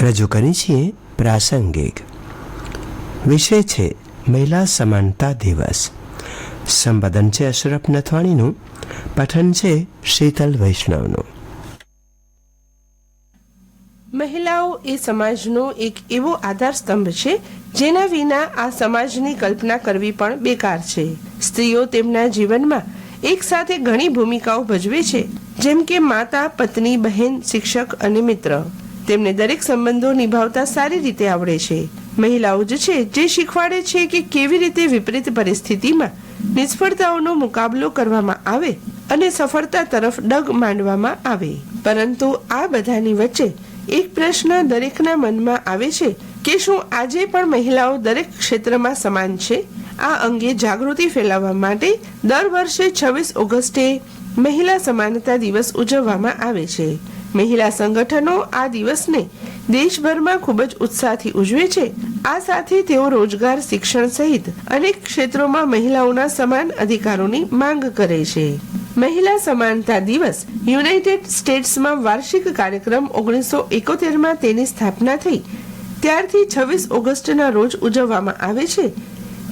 રજૂ કરી છીએ પ્રાસંગિક. વિષય છે મહિલા સમાનતા દિવસ. સંપાદન છે અશરફ નથવાણીનું, પઠન છે શીતલ વૈષ્ણવનું. મહિલાઓ એ સમાજનો એક એવો આધાર સ્તંભ છે, જેના વિના આ સમાજની કલ્પના કરવી પણ બેકાર છે. સ્ત્રીઓ તેમના જીવનમાં એક સાથે ઘણી ભૂમિકાઓ ભજવે છે, જેમ કે માતા, પત્ની, બહેન, શિક્ષક અને મિત્ર. તેમને દરેક સંબંધો નિભાવતા સારી રીતે આવડે છે. મહિલાઓ જ છે જે શીખવાડે છે કે કેવી રીતે વિપરીત પરિસ્થિતિમાં નિષ્ફળતાઓનો મુકાબલો કરવામાં આવે અને સફળતા તરફ ડગ માંડવામાં આવે. પરંતુ આ બધાની વચ્ચે એક પ્રશ્ન દરેકના મનમાં આવે છે કે શું આજે પણ મહિલાઓ દરેક ક્ષેત્રમાં સમાન છે? આ અંગે જાગૃતિ ફેલાવવા માટે દર વર્ષે છવ્વીસ ઓગસ્ટે મહિલા સમાનતા દિવસ ઉજવવામાં આવે છે. મહિલા સંગઠનો આ દિવસને દેશભરમાં ખૂબ જ ઉત્સાહથી ઉજવે છે. આ સાથે તેઓ રોજગાર, શિક્ષણ સહિત અનેક ક્ષેત્રોમાં મહિલાઓના સમાન અધિકારોની માંગ કરે છે. મહિલા સમાનતા દિવસ યુનાઇટેડ સ્ટેટ્સમાં વાર્ષિક કાર્યક્રમ ઓગણીસો એકોતેરમાં તેની સ્થાપના થઈ. ત્યારથી છવ્વીસ ઓગસ્ટના રોજ ઉજવવામાં આવે છે.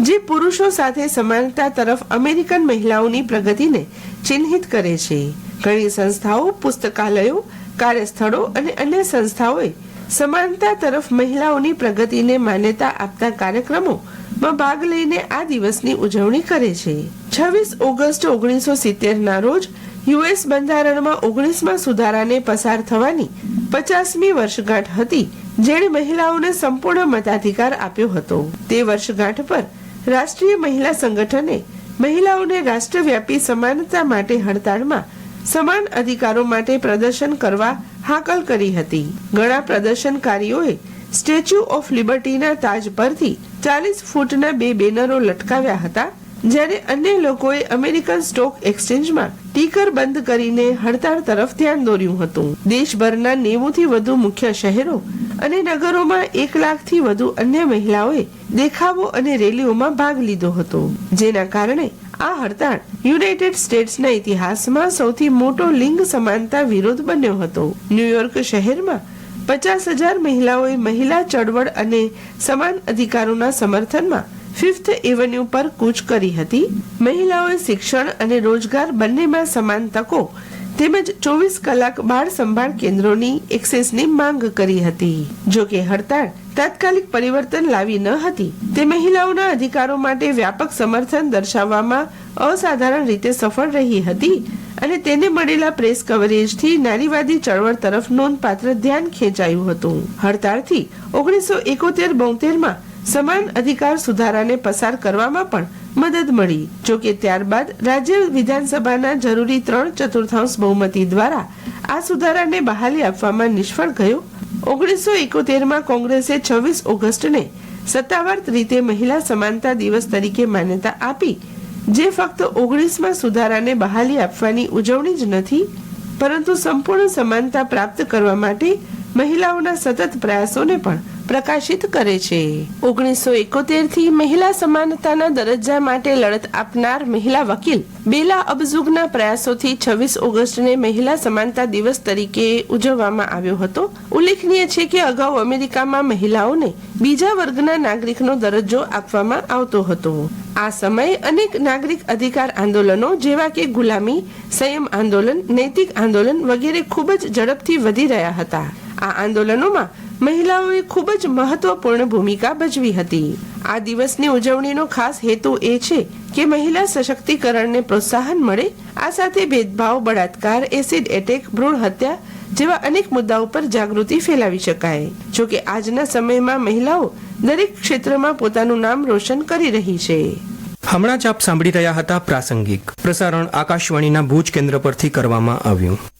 જે પુરુષો સાથે સમાનતા તરફ અમેરિકન મહિલાઓની પ્રગતિને ચિહ્નિત કરે છે. ઘણી સંસ્થાઓ, પુસ્તકાલયો કાર્યસ્થળો અને અન્ય સંસ્થાઓએ સમાનતા તરફ મહિલાઓની પ્રગતિને માન્યતા આપતા કાર્યક્રમોમાં ભાગ લઈને આ દિવસની ઉજવણી કરે છે. છવ્વીસ ઓગસ્ટ ઓગણીસો સિત્તેરના રોજ યુએસ બંધારણમાં ઓગણીસમાં સુધારાને પસાર થવાની પચાસમી વર્ષગાંઠ હતી, જેણે મહિલાઓને સંપૂર્ણ મતાધિકાર આપ્યો હતો. તે વર્ષગાંઠ પર રાષ્ટ્રીય મહિલા સંગઠને મહિલાઓને રાષ્ટ્રવ્યાપી સમાનતા માટે હડતાળમાં સમાન અધિકારો માટે પ્રદર્શન કરવા હાકલ કરી હતી. ઘણા પ્રદર્શનકારીઓએ સ્ટેચ્યુ ઓફ લિબર્ટીના તાજ પરથી ચાલીસ ફૂટના બે બેનરો લટકાવ્યા હતા, જ્યારે અન્ય લોકોએ અમેરિકન સ્ટોક એક્સચેન્જમાં ટીકર બંધ કરીને હડતાળ તરફ ધ્યાન દોર્યું હતું. દેશભરના નેવુંથી વધુ મુખ્ય શહેરો અને નગરોમાં એક લાખથી વધુ અન્ય મહિલાઓએ દેખાવો અને રેલીઓમાં ભાગ લીધો હતો, જેના કારણે આ હડતાળ યુનાઇટેડ સ્ટેટ્સના ઇતિહાસમાં સૌથી મોટો લિંગ સમાનતા વિરોધ બન્યો હતો. ન્યુયોર્ક શહેરમાં પચાસ હજાર મહિલાઓએ મહિલા ચળવળ અને સમાન અધિકારોના સમર્થનમાં ફિફ્થ એવન્યુ પર કૂચ કરી હતી. મહિલાઓએ શિક્ષણ અને રોજગાર બંનેમાં સમાન તકો તેમજ ચોવીસ કલાક બાળ સંભાળ કેન્દ્રોની એક્સેસની માંગ કરી હતી. જોકે હડતાળ તાત્કાલિક પરિવર્તન લાવી ન હતી. તે મહિલાઓના અધિકારો માટે વ્યાપક સમર્થન દર્શાવવામાં અસાધારણ રીતે સફળ રહી હતી અને તેને મળેલા પ્રેસ કવરેજથી નારીવાદી ચળવળ તરફ નોંધપાત્ર ધ્યાન ખેંચાયું હતું. હડતાળથી ઓગણીસો એકોતેર બોતેરમાં સમાન અધિકાર સુધારાને પસાર કરવામાં પણ મદદ મળી, જો કે ત્યારબાદ રાજ્ય વિધાનસભાના જરૂરી ત્રણ ચતુર્થાંશ બહુમતી દ્વારા આ સુધારાને બહાલી આપવામાં નિષ્ફળ ગયો ઓગણીસો એકોતેરમાં કોંગ્રેસે છવ્વીસ ઓગસ્ટને સત્તાવાર રીતે મહિલા સમાનતા દિવસ તરીકે માન્યતા આપી, જે ફક્ત ઓગણીસમાં સુધારાને બહાલી આપવાની ઉજવણી જ નથી, પરંતુ સંપૂર્ણ સમાનતા પ્રાપ્ત કરવા માટે મહિલાઓના સતત પ્રયાસોને પણ પ્રકાશિત કરે છે. ઓગણીસો એકોતેરથી મહિલા સમાનતાના દરજ્જા માટે લડત આપનાર મહિલા વકીલ બેલા અબઝુગના પ્રયાસોથી છવ્વીસ ઓગસ્ટને મહિલા સમાનતા દિવસ તરીકે ઉજવવામાં આવ્યો હતો. ઉલ્લેખનીય છે કે અગાઉ અમેરિકામાં મહિલાઓને બીજા વર્ગના નાગરિકનો દરજ્જો આપવામાં આવતો હતો. આ સમયે અનેક નાગરિક અધિકાર આંદોલનો જેવા કે ગુલામી, સંયમ આંદોલન, નૈતિક આંદોલન વગેરે ખૂબ જ ઝડપથી વધી રહ્યા હતા. આ આંદોલનોમાં મહિલાઓએ ખૂબ જ મહત્વપૂર્ણ ભૂમિકા ભજવી હતી. આ દિવસની ઉજવણીનો ખાસ હેતુ એ છે કે મહિલા સશક્તિકરણને પ્રોત્સાહન મળે, આ સાથે ભેદભાવ, બળાત્કાર, એસિડ એટેક, ભ્રૂણ હત્યા જેવા અનેક મુદ્દાઓ પર જાગૃતિ ફેલાવી શકાય. જો કે આજના સમયમાં મહિલાઓ દરેક ક્ષેત્રમાં પોતાનું નામ રોશન કરી રહી છે. હમણાં જ આપ સાંભળી રહ્યા હતા પ્રાસંગિક. પ્રસારણ આકાશવાણીના ભુજ કેન્દ્ર પરથી કરવામાં આવ્યું.